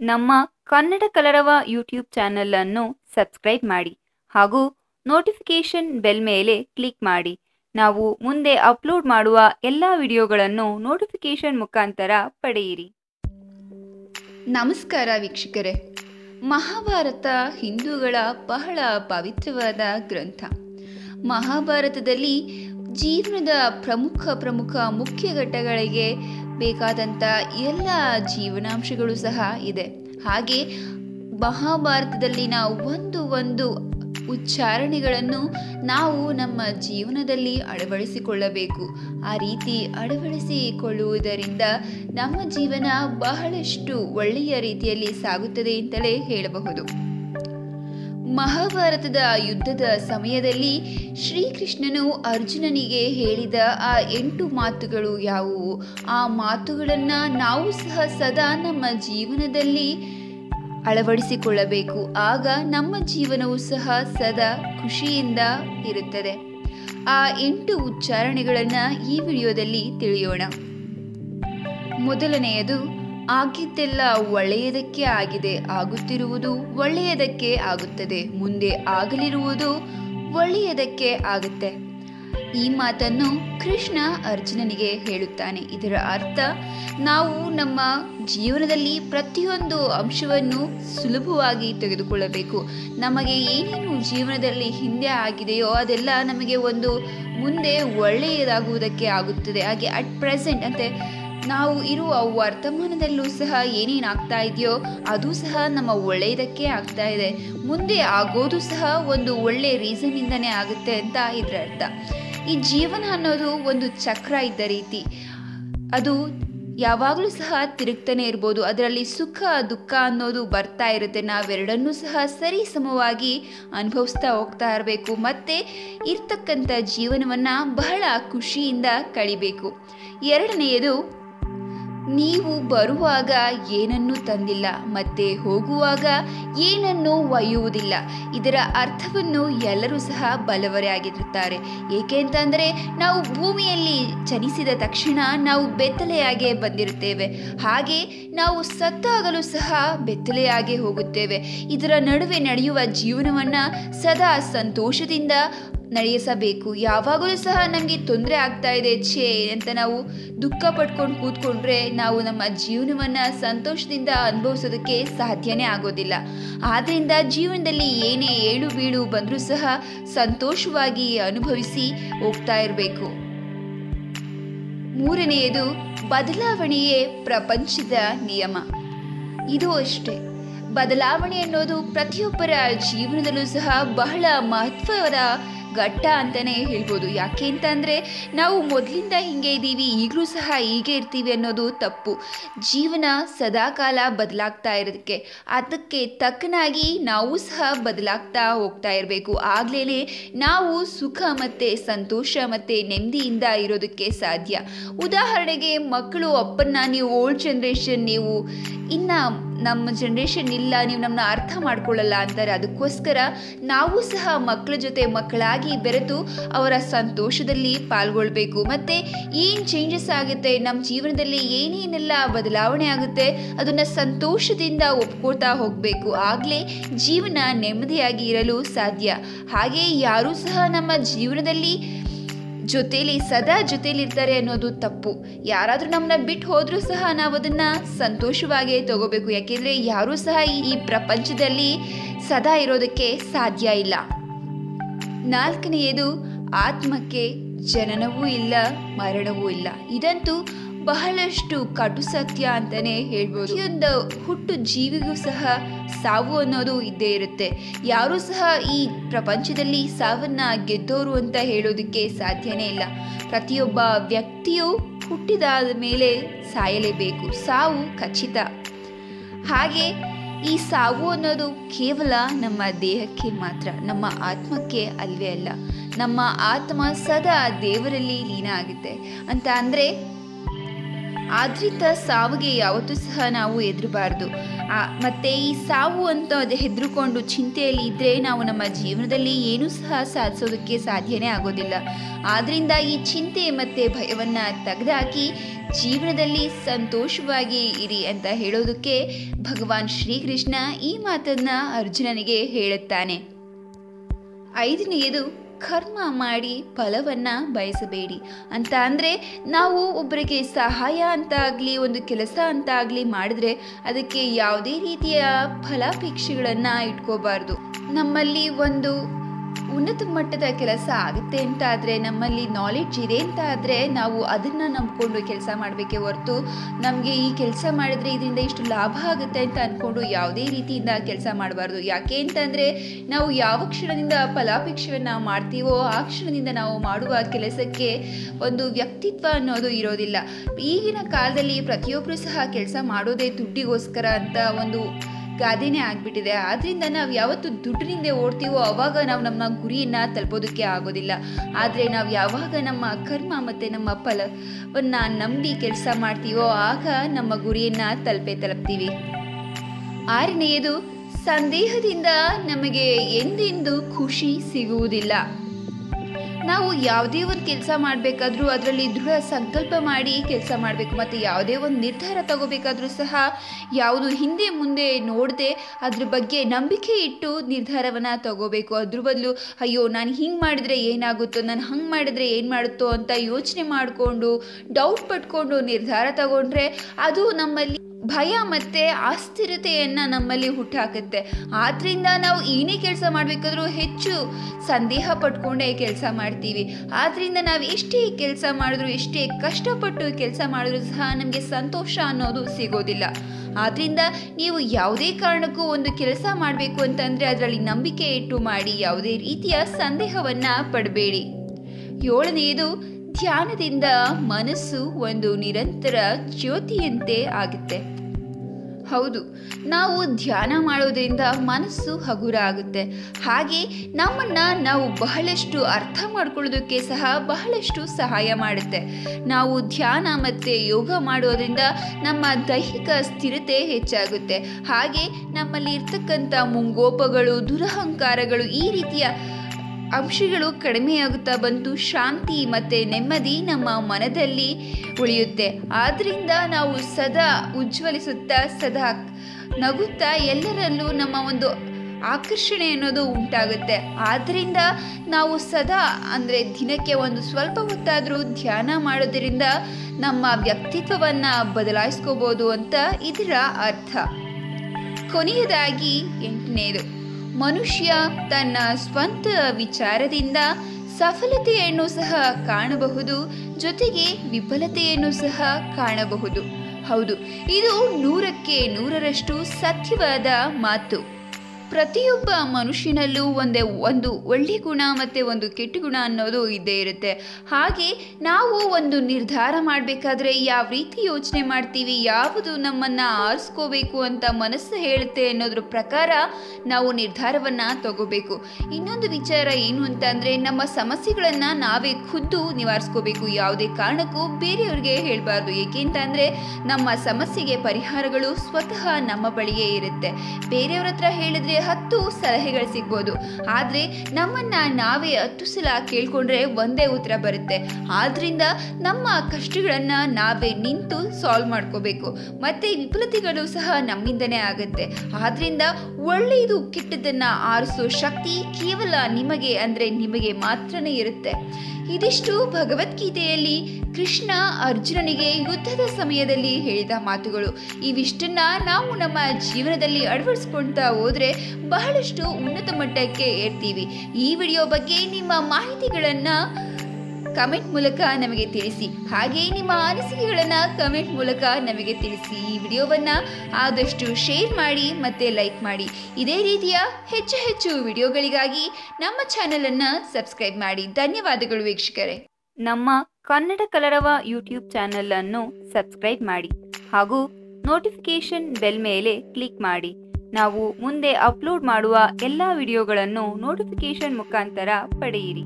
ನಮ್ಮ ಕನ್ನಡ ಕಲರವ ಯೂಟ್ಯೂಬ್ ಚಾನಲನ್ನು ಸಬ್ಸ್ಕ್ರೈಬ್ ಮಾಡಿ ಹಾಗೂ ನೋಟಿಫಿಕೇಷನ್ ಬೆಲ್ ಮೇಲೆ ಕ್ಲಿಕ್ ಮಾಡಿ. ನಾವು ಮುಂದೆ ಅಪ್ಲೋಡ್ ಮಾಡುವ ಎಲ್ಲ ವಿಡಿಯೋಗಳನ್ನು ನೋಟಿಫಿಕೇಷನ್ ಮುಖಾಂತರ ಪಡೆಯಿರಿ. ನಮಸ್ಕಾರ ವೀಕ್ಷಕರೇ. ಮಹಾಭಾರತ ಹಿಂದೂಗಳ ಬಹಳ ಪವಿತ್ರವಾದ ಗ್ರಂಥ. ಮಹಾಭಾರತದಲ್ಲಿ ಜೀವನದ ಪ್ರಮುಖ ಪ್ರಮುಖ ಮುಖ್ಯ ಘಟ್ಟಗಳಿಗೆ ಬೇಕಾದಂಥ ಎಲ್ಲ ಜೀವನಾಂಶಗಳು ಸಹ ಇದೆ. ಹಾಗೆ ಮಹಾಭಾರತದಲ್ಲಿನ ಒಂದು ಒಂದು ಉಚ್ಚಾರಣೆಗಳನ್ನು ನಾವು ನಮ್ಮ ಜೀವನದಲ್ಲಿ ಅಳವಡಿಸಿಕೊಳ್ಳಬೇಕು. ಆ ರೀತಿ ಅಳವಡಿಸಿಕೊಳ್ಳುವುದರಿಂದ ನಮ್ಮ ಜೀವನ ಬಹಳಷ್ಟು ಒಳ್ಳೆಯ ರೀತಿಯಲ್ಲಿ ಸಾಗುತ್ತದೆ ಅಂತಲೇ ಹೇಳಬಹುದು. ಮಹಾಭಾರತದ ಯುದ್ಧದ ಸಮಯದಲ್ಲಿ ಶ್ರೀಕೃಷ್ಣನು ಅರ್ಜುನನಿಗೆ ಹೇಳಿದ ಆ ಎಂಟು ಮಾತುಗಳು ಯಾವುವು? ಆ ಮಾತುಗಳನ್ನು ನಾವು ಸಹ ಸದಾ ನಮ್ಮ ಜೀವನದಲ್ಲಿ ಅಳವಡಿಸಿಕೊಳ್ಳಬೇಕು. ಆಗ ನಮ್ಮ ಜೀವನವು ಸಹ ಸದಾ ಖುಷಿಯಿಂದ ಇರುತ್ತದೆ. ಆ ಎಂಟು ಉಚ್ಚಾರಣೆಗಳನ್ನು ಈ ವಿಡಿಯೋದಲ್ಲಿ ತಿಳಿಯೋಣ. ಮೊದಲನೆಯದು ಆಗಿದ್ದೆಲ್ಲ ಒಳ್ಳೆಯದಕ್ಕೆ ಆಗಿದೆ, ಆಗುತ್ತಿರುವುದು ಒಳ್ಳೆಯದಕ್ಕೆ ಆಗುತ್ತದೆ. ಮುಂದೆ ಆಗಲಿರುವುದು ಒಳ್ಳೆಯದಕ್ಕೆ ಆಗುತ್ತೆ. ಈ ಮಾತನ್ನು ಕೃಷ್ಣ ಅರ್ಜುನನಿಗೆ ಹೇಳುತ್ತಾನೆ. ಇದರ ಅರ್ಥ, ನಾವು ನಮ್ಮ ಜೀವನದಲ್ಲಿ ಪ್ರತಿಯೊಂದು ಅಂಶವನ್ನು ಸುಲಭವಾಗಿ ತೆಗೆದುಕೊಳ್ಳಬೇಕು. ನಮಗೆ ಏನೇನು ಜೀವನದಲ್ಲಿ ಹಿಂದೆ ಆಗಿದೆಯೋ ಅದೆಲ್ಲ ನಮಗೆ ಒಂದು ಮುಂದೆ ಒಳ್ಳೆಯದಾಗುವುದಕ್ಕೆ ಆಗುತ್ತದೆ. ಹಾಗೆ ಅಟ್ ಪ್ರೆಸೆಂಟ್ ಅಂತೆ ನಾವು ಇರುವ ವರ್ತಮಾನದಲ್ಲೂ ಸಹ ಏನೇನಾಗ್ತಾ ಇದೆಯೋ ಅದು ಸಹ ನಮ್ಮ ಒಳ್ಳೆಯದಕ್ಕೆ ಆಗ್ತಾ ಇದೆ. ಮುಂದೆ ಆಗೋದು ಸಹ ಒಂದು ಒಳ್ಳೆಯ ರೀಸನ್ನಿಂದನೇ ಆಗುತ್ತೆ ಅಂತ ಇದರ ಅರ್ಥ. ಈ ಜೀವನ ಅನ್ನೋದು ಒಂದು ಚಕ್ರ ಇದ್ದ ರೀತಿ. ಅದು ಯಾವಾಗಲೂ ಸಹ ತಿರುಗ್ತಾನೆ ಇರ್ಬೋದು. ಅದರಲ್ಲಿ ಸುಖ, ದುಃಖ ಅನ್ನೋದು ಬರ್ತಾ ಇರುತ್ತೆ. ನಾವೆರಡನ್ನೂ ಸಹ ಸರಿ ಸಮವಾಗಿ ಅನುಭವಿಸ್ತಾ ಹೋಗ್ತಾ ಇರಬೇಕು. ಮತ್ತು ಇರ್ತಕ್ಕಂಥ ಜೀವನವನ್ನು ಬಹಳ ಖುಷಿಯಿಂದ ಕಳಿಬೇಕು. ಎರಡನೆಯದು ನೀವು ಬರುವಾಗ ಏನನ್ನು ತಂದಿಲ್ಲ, ಮತ್ತೆ ಹೋಗುವಾಗ ಏನನ್ನು ಒಯ್ಯುವುದಿಲ್ಲ. ಇದರ ಅರ್ಥವನ್ನು ಎಲ್ಲರೂ ಸಹ ಬಲವರೇ ಆಗಿರುತ್ತಾರೆ. ಏಕೆಂತಂದರೆ ನಾವು ಭೂಮಿಯಲ್ಲಿ ಜನಿಸಿದ ತಕ್ಷಣ ನಾವು ಬೆತ್ತಲೆಯಾಗೆ ಬಂದಿರುತ್ತೇವೆ. ಹಾಗೆ ನಾವು ಸತ್ತಾಗಲೂ ಸಹ ಬೆತ್ತಲೆಯಾಗೆ ಹೋಗುತ್ತೇವೆ. ಇದರ ನಡುವೆ ನಡೆಯುವ ಜೀವನವನ್ನು ಸದಾ ಸಂತೋಷದಿಂದ ನಡೆಸಬೇಕು. ಯಾವಾಗಲೂ ಸಹ ನಮಗೆ ತೊಂದರೆ ಆಗ್ತಾ ಇದೆ, ಛೇ, ಅಂತ ನಾವು ದುಃಖ ಪಟ್ಕೊಂಡು ಕೂತ್ಕೊಂಡ್ರೆ ನಾವು ನಮ್ಮ ಜೀವನವನ್ನು ಸಂತೋಷದಿಂದ ಅನುಭವಿಸೋದಕ್ಕೆ ಸಾಧ್ಯನೇ ಆಗೋದಿಲ್ಲ. ಆದ್ದರಿಂದ ಜೀವನದಲ್ಲಿ ಏನೇ ಏಳು ಬೀಳು ಬಂದರೂ ಸಹ ಸಂತೋಷವಾಗಿ ಅನುಭವಿಸಿ ಹೋಗ್ತಾ ಇರಬೇಕು. ಮೂರನೆಯದು, ಬದಲಾವಣೆಯೇ ಪ್ರಪಂಚದ ನಿಯಮ. ಇದು ಅಷ್ಟೇ. ಬದಲಾವಣೆ ಅನ್ನೋದು ಪ್ರತಿಯೊಬ್ಬರ ಜೀವನದಲ್ಲೂ ಸಹ ಬಹಳ ಮಹತ್ವದ ಘಟ್ಟ ಅಂತಲೇ ಹೇಳ್ಬೋದು. ಯಾಕೆ ಅಂತಂದರೆ ನಾವು ಮೊದಲಿಂದ ಹೀಗೆ ಇದ್ದೀವಿ, ಈಗಲೂ ಸಹ ಹೀಗೆ ಇರ್ತೀವಿ ಅನ್ನೋದು ತಪ್ಪು. ಜೀವನ ಸದಾಕಾಲ ಬದಲಾಗ್ತಾ ಇರೋದಕ್ಕೆ. ಅದಕ್ಕೆ ತಕ್ಕನಾಗಿ ನಾವು ಸಹ ಬದಲಾಗ್ತಾ ಹೋಗ್ತಾ ಇರಬೇಕು. ಆಗಲೇ ನಾವು ಸುಖ ಮತ್ತು ಸಂತೋಷ ಮತ್ತು ನೆಮ್ಮದಿಯಿಂದ ಇರೋದಕ್ಕೆ ಸಾಧ್ಯ. ಉದಾಹರಣೆಗೆ ಮಕ್ಕಳು, ಅಪ್ಪನ್ನ ನೀವು ಓಲ್ಡ್ ಜನ್ರೇಷನ್ ನೀವು, ಇನ್ನು ನಮ್ಮ ಜನ್ರೇಷನ್ ಇಲ್ಲ, ನೀವು ನಮ್ಮನ್ನ ಅರ್ಥ ಮಾಡ್ಕೊಳ್ಳಲ್ಲ ಅಂತಾರೆ. ಅದಕ್ಕೋಸ್ಕರ ನಾವು ಸಹ ಮಕ್ಕಳ ಜೊತೆ ಮಕ್ಕಳಾಗಿ ಬೆರೆತು ಅವರ ಸಂತೋಷದಲ್ಲಿ ಪಾಲ್ಗೊಳ್ಬೇಕು. ಮತ್ತು ಏನು ಚೇಂಜಸ್ ಆಗುತ್ತೆ? ನಮ್ಮ ಜೀವನದಲ್ಲಿ ಏನೇನೆಲ್ಲ ಬದಲಾವಣೆ ಆಗುತ್ತೆ, ಅದನ್ನು ಸಂತೋಷದಿಂದ ಒಪ್ಕೊಳ್ತಾ ಹೋಗಬೇಕು. ಆಗಲೇ ಜೀವನ ನೆಮ್ಮದಿಯಾಗಿ ಇರಲು ಸಾಧ್ಯ. ಹಾಗೆ ಯಾರೂ ಸಹ ನಮ್ಮ ಜೀವನದಲ್ಲಿ ಜೊತೇಲಿ ಸದಾ ಜೊತೇಲಿರ್ತಾರೆ ಅನ್ನೋದು ತಪ್ಪು. ಯಾರಾದರೂ ನಮ್ಮನ್ನ ಬಿಟ್ಟು ಹೋದರೂ ಸಹ ನಾವು ಅದನ್ನು ಸಂತೋಷವಾಗಿ ತಗೋಬೇಕು. ಯಾಕೆಂದರೆ ಯಾರೂ ಸಹ ಈ ಪ್ರಪಂಚದಲ್ಲಿ ಸದಾ ಇರೋದಕ್ಕೆ ಸಾಧ್ಯ ಇಲ್ಲ. ನಾಲ್ಕನೆಯದು ಆತ್ಮಕ್ಕೆ ಜನನವೂ ಇಲ್ಲ, ಮರಣವೂ ಇಲ್ಲ. ಇದಂತೂ ಬಹಳಷ್ಟು ಕಟು ಸತ್ಯ ಅಂತಾನೆ ಹೇಳ್ಬೋದು. ಪ್ರತಿಯೊಂದು ಹುಟ್ಟು ಜೀವಿಗೂ ಸಹ ಸಾವು ಅನ್ನೋದು ಇದ್ದೇ ಇರುತ್ತೆ. ಯಾರೂ ಸಹ ಈ ಪ್ರಪಂಚದಲ್ಲಿ ಸಾವನ್ನ ಗೆದ್ದೋರು ಅಂತ ಹೇಳೋದಕ್ಕೆ ಸಾಧ್ಯನೇ ಇಲ್ಲ. ಪ್ರತಿಯೊಬ್ಬ ವ್ಯಕ್ತಿಯು ಹುಟ್ಟಿದಾದ ಮೇಲೆ ಸಾಯಲೇಬೇಕು. ಸಾವು ಖಚಿತ. ಹಾಗೆ ಈ ಸಾವು ಅನ್ನೋದು ಕೇವಲ ನಮ್ಮ ದೇಹಕ್ಕೆ ಮಾತ್ರ, ನಮ್ಮ ಆತ್ಮಕ್ಕೆ ಅಲ್ವೇ ಅಲ್ಲ. ನಮ್ಮ ಆತ್ಮ ಸದಾ ದೇವರಲ್ಲಿ ಲೀನ ಆಗುತ್ತೆ ಅಂತ ಅಂದರೆ ಆದ್ರಿತ ಸಾವಿಗೆ ಯಾವತ್ತೂ ಸಹ ನಾವು ಹೆದರಬಾರ್ದು. ಮತ್ತು ಈ ಸಾವು ಅಂತ ಹೆದರುಕೊಂಡು ಚಿಂತೆಯಲ್ಲಿ ಇದ್ದರೆ ನಾವು ನಮ್ಮ ಜೀವನದಲ್ಲಿ ಏನೂ ಸಹ ಸಾಧಿಸೋದಕ್ಕೆ ಸಾಧ್ಯನೇ ಆಗೋದಿಲ್ಲ. ಆದ್ದರಿಂದ ಈ ಚಿಂತೆ ಮತ್ತು ಭಯವನ್ನು ತೆಗೆದುಹಾಕಿ ಜೀವನದಲ್ಲಿ ಸಂತೋಷವಾಗಿ ಇರಿ ಅಂತ ಹೇಳೋದಕ್ಕೆ ಭಗವಾನ್ ಶ್ರೀಕೃಷ್ಣ ಈ ಮಾತನ್ನು ಅರ್ಜುನನಿಗೆ ಹೇಳುತ್ತಾನೆ. ಐದನೆಯದು ಕರ್ಮ ಮಾಡಿ ಫಲವನ್ನು ಬಯಸಬೇಡಿ. ಅಂತ ಅಂದರೆ ನಾವು ಒಬ್ಬರಿಗೆ ಸಹಾಯ ಅಂತ ಆಗಲಿ, ಒಂದು ಕೆಲಸ ಅಂತ ಆಗಲಿ ಮಾಡಿದ್ರೆ ಅದಕ್ಕೆ ಯಾವುದೇ ರೀತಿಯ ಫಲಾಪೇಕ್ಷೆಗಳನ್ನು ಇಟ್ಕೋಬಾರ್ದು. ನಮ್ಮಲ್ಲಿ ಒಂದು ಉನ್ನತ ಮಟ್ಟದ ಕೆಲಸ ಆಗುತ್ತೆ ಅಂತ ಆದರೆ, ನಮ್ಮಲ್ಲಿ ನಾಲೆಡ್ಜ್ ಇದೆ ಅಂತ ಆದರೆ ನಾವು ಅದನ್ನು ನಂಬಿಕೊಂಡು ಕೆಲಸ ಮಾಡಬೇಕೇ ಹೊರತು ನಮಗೆ ಈ ಕೆಲಸ ಮಾಡಿದ್ರೆ ಇದರಿಂದ ಇಷ್ಟು ಲಾಭ ಆಗುತ್ತೆ ಅಂತ ಅಂದ್ಕೊಂಡು ಯಾವುದೇ ರೀತಿಯಿಂದ ಕೆಲಸ ಮಾಡಬಾರ್ದು. ಯಾಕೆ ಅಂತಂದರೆ ನಾವು ಯಾವ ಕ್ಷಣದಿಂದ ಫಲಾಪೇಕ್ಷೆಯನ್ನು ಮಾಡ್ತೀವೋ ಆ ಕ್ಷಣದಿಂದ ನಾವು ಮಾಡುವ ಕೆಲಸಕ್ಕೆ ಒಂದು ವ್ಯಕ್ತಿತ್ವ ಅನ್ನೋದು ಇರೋದಿಲ್ಲ. ಈಗಿನ ಕಾಲದಲ್ಲಿ ಪ್ರತಿಯೊಬ್ಬರು ಸಹ ಕೆಲಸ ಮಾಡೋದೇ ದುಡ್ಡಿಗೋಸ್ಕರ ಅಂತ ಒಂದು ಗಾದೆನೇ ಆಗಿಬಿಟ್ಟಿದೆ. ಆದ್ದರಿಂದ ನಾವು ಯಾವತ್ತು ದುಡ್ಡಿನಿಂದ ಓಡ್ತೀವೋ ಅವಾಗ ನಾವು ನಮ್ಮ ಗುರಿಯನ್ನು ತಲುಪೋದಕ್ಕೆ ಆಗೋದಿಲ್ಲ. ಆದರೆ ನಾವು ಯಾವಾಗ ನಮ್ಮ ಕರ್ಮ ಮತ್ತು ನಮ್ಮ ಫಲವನ್ನು ನಂಬಿ ಕೆಲಸ ಮಾಡ್ತೀವೋ ಆಗ ನಮ್ಮ ಗುರಿಯನ್ನು ತಲುಪೇ ತಲುಪ್ತೀವಿ. ಆರನೆಯದು ಸಂದೇಹದಿಂದ ನಮಗೆ ಎಂದೆಂದು ಖುಷಿ ಸಿಗುವುದಿಲ್ಲ. ನಾವು ಯಾವುದೇ ಒಂದು ಕೆಲಸ ಮಾಡಬೇಕಾದ್ರೂ ಅದರಲ್ಲಿ ದೃಢ ಸಂಕಲ್ಪ ಮಾಡಿ ಕೆಲಸ ಮಾಡಬೇಕು, ಮತ್ತು ಯಾವುದೇ ಒಂದು ನಿರ್ಧಾರ ತಗೋಬೇಕಾದ್ರೂ ಸಹ ಯಾವುದು ಹಿಂದೆ ಮುಂದೆ ನೋಡದೆ ಅದ್ರ ಬಗ್ಗೆ ನಂಬಿಕೆ ಇಟ್ಟು ನಿರ್ಧಾರವನ್ನು ತಗೋಬೇಕು. ಅದ್ರ ಬದಲು, ಅಯ್ಯೋ, ನಾನು ಹಿಂಗೆ ಮಾಡಿದರೆ ಏನಾಗುತ್ತೋ, ನಾನು ಹಂಗೆ ಮಾಡಿದರೆ ಏನು ಮಾಡುತ್ತೋ ಅಂತ ಯೋಚನೆ ಮಾಡಿಕೊಂಡು ಡೌಟ್ ಪಟ್ಕೊಂಡು ನಿರ್ಧಾರ ತಗೊಂಡ್ರೆ ಅದು ನಮ್ಮಲ್ಲಿ ಭಯ ಮತ್ತು ಅಸ್ಥಿರತೆಯನ್ನು ನಮ್ಮಲ್ಲಿ ಹುಟ್ಟಾಕುತ್ತೆ. ಆದ್ದರಿಂದ ನಾವು ಏನೇ ಕೆಲಸ ಮಾಡಬೇಕಾದ್ರೂ ಹೆಚ್ಚು ಸಂದೇಹ ಪಟ್ಕೊಂಡೇ ಕೆಲಸ ಮಾಡ್ತೀವಿ. ಆದ್ದರಿಂದ ನಾವು ಎಷ್ಟೇ ಕೆಲಸ ಮಾಡಿದ್ರು, ಎಷ್ಟೇ ಕಷ್ಟಪಟ್ಟು ಕೆಲಸ ಮಾಡಿದ್ರು ಸಹ ನಮಗೆ ಸಂತೋಷ ಅನ್ನೋದು ಸಿಗೋದಿಲ್ಲ. ಆದ್ದರಿಂದ ನೀವು ಯಾವುದೇ ಕಾರಣಕ್ಕೂ ಒಂದು ಕೆಲಸ ಮಾಡಬೇಕು ಅಂತಂದರೆ ಅದರಲ್ಲಿ ನಂಬಿಕೆ ಇಟ್ಟು ಮಾಡಿ, ಯಾವುದೇ ರೀತಿಯ ಸಂದೇಹವನ್ನು ಪಡಬೇಡಿ. ಏಳನೆಯದು ಧ್ಯಾನದಿಂದ ಮನಸ್ಸು ಒಂದು ನಿರಂತರ ಜ್ಯೋತಿಯಂತೆ ಆಗುತ್ತೆ. ಹೌದು, ನಾವು ಧ್ಯಾನ ಮಾಡೋದ್ರಿಂದ ಮನಸ್ಸು ಹಗುರ ಆಗುತ್ತೆ ಹಾಗೆ ನಮ್ಮನ್ನು ನಾವು ಬಹಳಷ್ಟು ಅರ್ಥ ಮಾಡ್ಕೊಳ್ಳೋದಕ್ಕೆ ಸಹ ಬಹಳಷ್ಟು ಸಹಾಯ ಮಾಡುತ್ತೆ. ನಾವು ಧ್ಯಾನ ಮತ್ತು ಯೋಗ ಮಾಡೋದ್ರಿಂದ ನಮ್ಮ ದೈಹಿಕ ಸ್ಥಿರತೆ ಹೆಚ್ಚಾಗುತ್ತೆ. ಹಾಗೆ ನಮ್ಮಲ್ಲಿ ಇರ್ತಕ್ಕಂಥ ಮುಂಗೋಪಗಳು, ದುರಹಂಕಾರಗಳು ಈ ರೀತಿಯ ಅಂಶಗಳು ಕಡಿಮೆಯಾಗುತ್ತಾ ಬಂತು ಶಾಂತಿ ಮತ್ತು ನೆಮ್ಮದಿ ನಮ್ಮ ಮನದಲ್ಲಿ ಉಳಿಯುತ್ತೆ. ಆದ್ದರಿಂದ ನಾವು ಸದಾ ಉಜ್ವಲಿಸುತ್ತಾ, ಸದಾ ನಗುತ್ತಾ ಎಲ್ಲರಲ್ಲೂ ನಮ್ಮ ಒಂದು ಆಕರ್ಷಣೆ ಅನ್ನೋದು ಉಂಟಾಗುತ್ತೆ. ಆದ್ದರಿಂದ ನಾವು ಸದಾ ಅಂದರೆ ದಿನಕ್ಕೆ ಒಂದು ಸ್ವಲ್ಪ ಹೊತ್ತಾದರೂ ಧ್ಯಾನ ಮಾಡೋದರಿಂದ ನಮ್ಮ ವ್ಯಕ್ತಿತ್ವವನ್ನು ಬದಲಾಯಿಸ್ಕೋಬೋದು ಅಂತ ಇದರ ಅರ್ಥ. ಕೊನೆಯದಾಗಿ ಎಂಟನೇದು. ಮನುಷ್ಯ ತನ್ನ ಸ್ವಂತ ವಿಚಾರದಿಂದ ಸಫಲತೆಯನ್ನು ಸಹ ಕಾಣಬಹುದು, ಜೊತೆಗೆ ವಿಫಲತೆಯನ್ನು ಸಹ ಕಾಣಬಹುದು. ಹೌದು, ಇದು ನೂರಕ್ಕೆ ನೂರರಷ್ಟು ಸತ್ಯವಾದ ಮಾತು. ಪ್ರತಿಯೊಬ್ಬ ಮನುಷ್ಯನಲ್ಲೂ ಒಂದೇ ಒಂದು ಒಳ್ಳೆ ಗುಣ ಮತ್ತು ಒಂದು ಕೆಟ್ಟ ಗುಣ ಅನ್ನೋದು ಇದ್ದೇ ಇರುತ್ತೆ. ಹಾಗೆ ನಾವು ಒಂದು ನಿರ್ಧಾರ ಮಾಡಬೇಕಾದ್ರೆ ಯಾವ ರೀತಿ ಯೋಚನೆ ಮಾಡ್ತೀವಿ, ಯಾವುದು ನಮ್ಮನ್ನು ಆರಿಸ್ಕೋಬೇಕು ಅಂತ ಮನಸ್ಸು ಹೇಳುತ್ತೆ ಅನ್ನೋದ್ರ ಪ್ರಕಾರ ನಾವು ನಿರ್ಧಾರವನ್ನು ತಗೋಬೇಕು. ಇನ್ನೊಂದು ವಿಚಾರ ಏನು ಅಂತ ನಮ್ಮ ಸಮಸ್ಯೆಗಳನ್ನು ನಾವೇ ಖುದ್ದು ನಿವಾರಿಸ್ಕೋಬೇಕು. ಯಾವುದೇ ಕಾರಣಕ್ಕೂ ಬೇರೆಯವ್ರಿಗೆ ಹೇಳಬಾರ್ದು. ಏಕೆಂತಂದರೆ ನಮ್ಮ ಸಮಸ್ಯೆಗೆ ಪರಿಹಾರಗಳು ಸ್ವತಃ ನಮ್ಮ ಬಳಿಯೇ ಇರುತ್ತೆ. ಬೇರೆಯವ್ರ ಹತ್ರ ಹೇಳಿದ್ರೆ ಹತ್ತು ಸಲಹೆಗಳು ಸಿಗ್ಬೋದು. ಆದರೆ ನಮ್ಮನ್ನ ನಾವೇ ಹತ್ತು ಸಲ ಕೇಳ್ಕೊಂಡ್ರೆ ಒಂದೇ ಉತ್ತರ ಬರುತ್ತೆ. ಆದ್ರಿಂದ ನಮ್ಮ ಕಷ್ಟಗಳನ್ನ ನಾವೇ ನಿಂತು ಸಾಲ್ವ್ ಮಾಡ್ಕೋಬೇಕು. ಮತ್ತೆ ವಿಫಲತೆಗಳು ಸಹ ನಮ್ಮಿಂದನೇ ಆಗುತ್ತೆ. ಆದ್ರಿಂದ ಒಳ್ಳೆಯದು ಕೆಟ್ಟದನ್ನ ಆರಿಸೋ ಶಕ್ತಿ ಕೇವಲ ನಿಮಗೆ ಅಂದ್ರೆ ನಿಮಗೆ ಮಾತ್ರನೇ ಇರುತ್ತೆ. ಇದಿಷ್ಟು ಭಗವದ್ಗೀತೆಯಲ್ಲಿ ಕೃಷ್ಣ ಅರ್ಜುನನಿಗೆ ಯುದ್ಧದ ಸಮಯದಲ್ಲಿ ಹೇಳಿದ ಮಾತುಗಳು. ಇವಿಷ್ಟನ್ನ ನಾವು ನಮ್ಮ ಜೀವನದಲ್ಲಿ ಅಳವಡಿಸ್ಕೊಳ್ತಾ ಹೋದ್ರೆ ಬಹಳಷ್ಟು ಉನ್ನತ ಮಟ್ಟಕ್ಕೆ ಏರ್ತೀವಿ. ಈ ವಿಡಿಯೋ ಬಗ್ಗೆ ನಿಮ್ಮ ಮಾಹಿತಿಗಳನ್ನು ಕಮೆಂಟ್ ಮೂಲಕ ನಮಗೆ ತಿಳಿಸಿ. ಹಾಗೆಯೇ ನಿಮ್ಮ ಅನಿಸಿಕೆಗಳನ್ನು ಕಮೆಂಟ್ ಮೂಲಕ ನಮಗೆ ತಿಳಿಸಿ. ಈ ವಿಡಿಯೋವನ್ನು ಆದಷ್ಟು ಶೇರ್ ಮಾಡಿ ಮತ್ತೆ ಲೈಕ್ ಮಾಡಿ. ಇದೇ ರೀತಿಯ ಹೆಚ್ಚು ಹೆಚ್ಚು ವಿಡಿಯೋಗಳಿಗಾಗಿ ನಮ್ಮ ಚಾನಲನ್ನು ಸಬ್ಸ್ಕ್ರೈಬ್ ಮಾಡಿ. ಧನ್ಯವಾದಗಳು ವೀಕ್ಷಕರೇ. ನಮ್ಮ ಕನ್ನಡ ಕಲರವ ಯೂಟ್ಯೂಬ್ ಚಾನೆಲ್ ಅನ್ನು ಸಬ್ಸ್ಕ್ರೈಬ್ ಮಾಡಿ. ಹಾಗೂ ನೋಟಿಫಿಕೇಶನ್ ಬೆಲ್ ಮೇಲೆ ಕ್ಲಿಕ್ ಮಾಡಿ. ನಾವು ಮುಂದೆ ಅಪ್ಲೋಡ್ ಮಾಡುವ ಎಲ್ಲ ವಿಡಿಯೋಗಳನ್ನು ನೋಟಿಫಿಕೇಶನ್ ಮುಖಾಂತರ ಪಡೆಯಿರಿ.